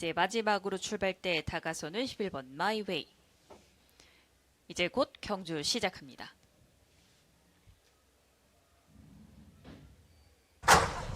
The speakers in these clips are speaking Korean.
이제 마지막으로 출발대에 다가서는 11번 마이웨이. 이제 곧 경주 시작합니다.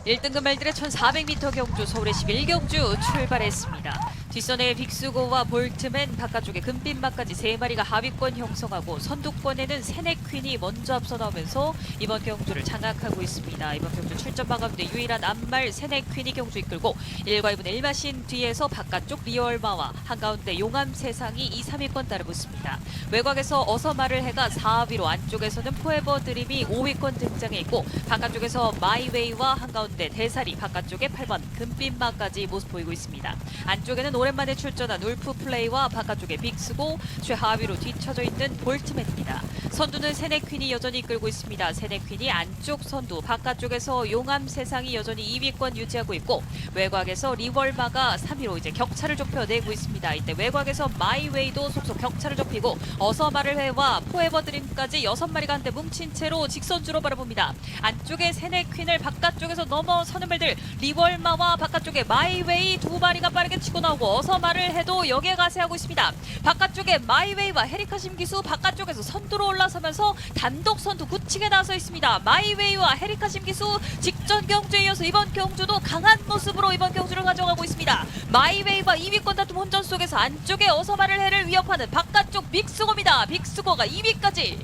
1등급 말들의 1400m 경주 서울의 11경주 출발했습니다. 뒷선에 빅스고와 볼트맨 바깥쪽에 금빛막까지 세 마리가 하위권 형성하고 선두권에는 세네퀸이 먼저 앞서 나오면서 이번 경주를 장악하고 있습니다. 이번 경주 출전방 가운데 유일한 암말 세네퀸이 경주 이끌고 1과 2분 1마신 뒤에서 바깥쪽 리얼마와 한가운데 용암 세상이 2, 3위권 따르고 있습니다. 외곽에서 어서 말을 해가 4위로 안쪽에서는 포에버 드림이 5위권 등장해 있고 바깥쪽에서 마이웨이와 한가운데 대사리 바깥쪽에 8번 금빛마까지 모습 보이고 있습니다. 안쪽에는 오랜만에 출전한 울프 플레이와 바깥쪽에 빅스고 최하위로 뒤쳐져 있는 볼트맨입니다. 선두는 세네퀸이 여전히 이끌고 있습니다. 세네퀸이 안쪽 선두 바깥쪽에서 용암 세상이 여전히 2위권 유지하고 있고 외곽에서 리월마가 3위로 이제 격차를 좁혀내고 있습니다. 이때 외곽에서 마이웨이도 속속 격차를 좁히고 어서 말을 해와 포에버 드림까지 6마리가 한데 뭉친 채로 직선주로 바라봅니다. 안쪽에 세네퀸을 바깥쪽에서 넘어서는 말들 리월마와 바깥쪽에 마이웨이 두 마리가 빠르게 치고 나오고 어서 말을 해도 역에 가세하고 있습니다. 바깥쪽에 마이웨이와 헤리카심 기수 바깥쪽에서 선두로 올라서면서 단독 선두 굳히게 나서 있습니다. 마이웨이와 헤리카 심 기수 직전 경주에 이어서 이번 경주도 강한 모습으로 이번 경주를 가져가고 있습니다. 마이웨이와 2위권 다툼 혼전 속에서 안쪽에 어서 말을 해를 위협하는 바깥쪽 빅스고입니다. 빅스고가 2위까지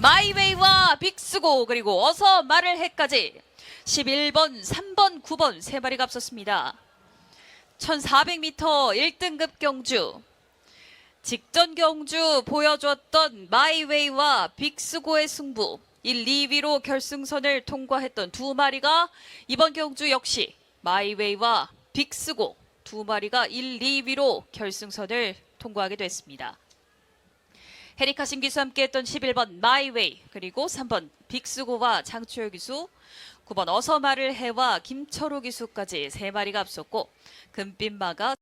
마이웨이와 빅스고 그리고 어서 말을 해까지 11번, 3번, 9번 세 마리가 앞섰습니다. 1400m 1등급 경주 직전 경주 보여줬던 마이웨이와 빅스고의 승부 1, 2위로 결승선을 통과했던 두 마리가 이번 경주 역시 마이웨이와 빅스고 두 마리가 1, 2위로 결승선을 통과하게 됐습니다. 헤리카 신 기수 함께했던 11번 마이웨이 그리고 3번 빅스고와 장추열 기수 9번 어서말을 해와 김철호 기수까지 세 마리가 앞섰고 금빛마가